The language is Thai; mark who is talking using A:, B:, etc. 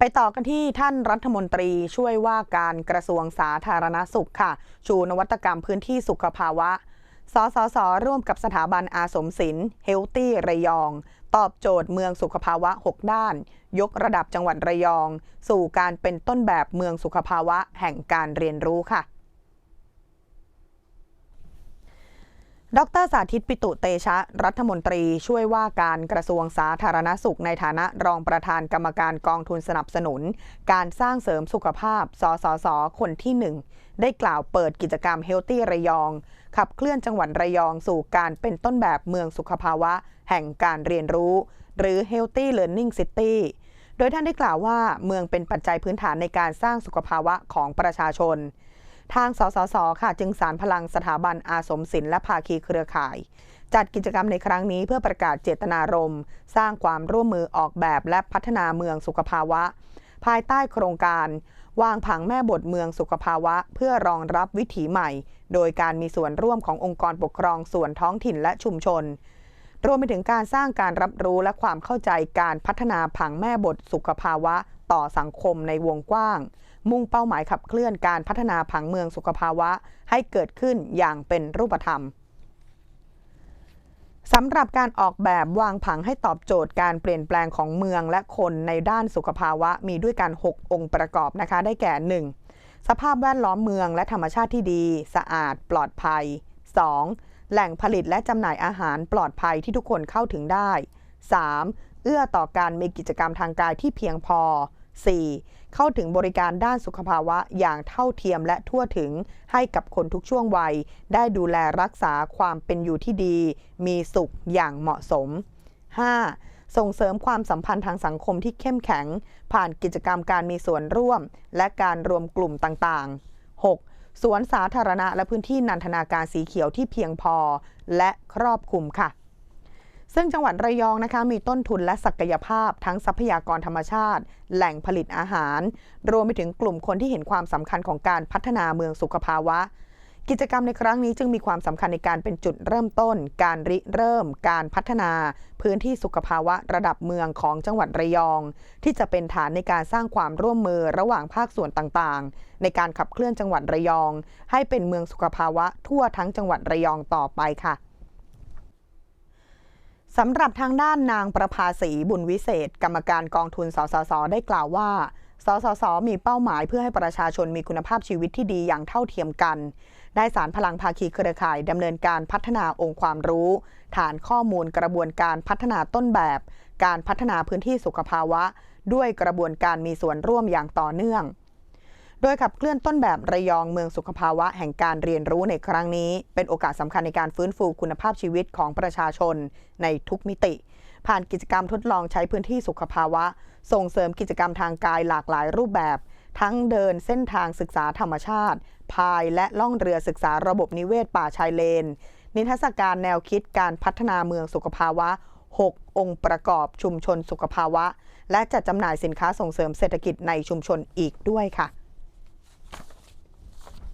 A: ไปต่อกันที่ท่านรัฐมนตรีช่วยว่าการกระทรวงสาธารณสุขค่ะ ชูนวัตกรรมพื้นที่สุขภาวะ สสส ร่วมกับสถาบันอาสมศิลป์เฮลตี้ระยอง ตอบโจทย์เมืองสุขภาวะ 6 ด้าน ยกระดับจังหวัดระยอง สู่การเป็นต้นแบบเมืองสุขภาวะแห่งการเรียนรู้ค่ะ ดรสาธิตปิตุเตชะ รัฐมนตรีช่วยว่าการกระทรวงสาธารณสุขในฐานะรองประธานกรรมการกองทุนสนับสนุน การสร้างเสริมสุขภาพ สสส คนที่ 1 ได้กล่าวเปิดกิจกรรมเฮลตี้ระยอง ขับเคลื่อนจังหวัดระยองสู่การเป็นต้นแบบเมืองสุขภาวะ แห่งการเรียนรู้ หรือ Healthy Learning City โดยท่านได้กล่าวว่า เมืองเป็นปัจจัยพื้นฐานในการสร้างสุขภาวะของประชาชน ทางสสส ค่ะ จึงสารพลังสถาบันอาสมศิลป์และภาคีเครือข่าย จัดกิจกรรมในครั้งนี้เพื่อประกาศเจตนารมณ์ สร้างความร่วมมือออกแบบและพัฒนาเมืองสุขภาวะ ภายใต้โครงการ วางผังแม่บทเมืองสุขภาวะ เพื่อรองรับวิถีใหม่ โดยการมีส่วนร่วมขององค์กรปกครองส่วนท้องถิ่นและชุมชน รวมไปถึงการสร้างการรับรู้และความเข้าใจการพัฒนาผังแม่บทสุขภาวะต่อสังคมในวงกว้าง มุ่งเป้าหมายขับเคลื่อนการพัฒนาผังเมืองสุขภาวะให้เกิดขึ้นอย่างเป็นรูปธรรมสำหรับการออกแบบวางผังให้ตอบโจทย์การเปลี่ยนแปลงของเมืองและคนในด้านสุขภาวะมีด้วยกัน 6 องค์ประกอบนะคะ ได้แก่ 1. สภาพแวดล้อมเมืองและธรรมชาติที่ดี สะอาด ปลอดภัย 2. แหล่งผลิตและจำหน่ายอาหารปลอดภัยที่ทุกคนเข้าถึงได้ 3. เอื้อต่อการมีกิจกรรมทางกายที่เพียงพอ 4. เข้าถึงบริการด้านสุขภาวะอย่างเท่าเทียมและทั่วถึงให้กับคนทุกช่วงวัย ได้ดูแลรักษาความเป็นอยู่ที่ดี มีสุขอย่างเหมาะสม 5. ส่งเสริมความสัมพันธ์ทางสังคมที่เข้มแข็ง ผ่านกิจกรรมการมีส่วนร่วม และการรวมกลุ่มต่างๆ 6. สวนสาธารณะและพื้นที่นันทนาการสีเขียวที่เพียงพอและครอบคลุมค่ะ ซึ่งจังหวัดระยองนะคะมีต้นทุนและศักยภาพทั้งทรัพยากรธรรมชาติ แหล่งผลิตอาหาร รวมไปถึงกลุ่มคนที่เห็นความสำคัญของการพัฒนาเมืองสุขภาวะ กิจกรรมในครั้งนี้จึงมีความสำคัญในการเป็นจุดเริ่มต้น การริเริ่ม การพัฒนา พื้นที่สุขภาวะระดับเมืองของจังหวัดระยอง ที่จะเป็นฐานในการสร้างความร่วมมือระหว่างภาคส่วนต่างๆ ในการขับเคลื่อนจังหวัดระยอง ให้เป็นเมืองสุขภาวะทั่วทั้งจังหวัดระยองต่อไปค่ะสำหรับทางด้านนางประภาสีบุญวิเศษ กรรมการกองทุนสสส ได้กล่าวว่า สสส มีเป้าหมายเพื่อให้ประชาชนมีคุณภาพชีวิตที่ดีอย่างเท่าเทียมกัน ได้สารพลังภาคีเครือข่ายดำเนินการพัฒนาองค์ความรู้ ฐานข้อมูลกระบวนการพัฒนาต้นแบบ การพัฒนาพื้นที่สุขภาวะ ด้วยกระบวนการมีส่วนร่วมอย่างต่อเนื่อง โดยขับเคลื่อนต้นแบบระยองเมืองสุขภาวะแห่งการเรียนรู้ในครั้งนี้ เป็นโอกาสสำคัญในการฟื้นฟูคุณภาพชีวิตของประชาชนในทุกมิติ ผ่านกิจกรรมทดลองใช้พื้นที่สุขภาวะ ส่งเสริมกิจกรรมทางกายหลากหลายรูปแบบ ทั้งเดินเส้นทางศึกษาธรรมชาติ พายและล่องเรือศึกษาระบบนิเวศป่าชายเลน นิทรรศการแนวคิดการพัฒนาเมืองสุขภาวะ 6 องค์ประกอบชุมชนสุขภาวะ และจัดจำหน่ายสินค้าส่งเสริมเศรษฐกิจในชุมชนอีกด้วยค่ะ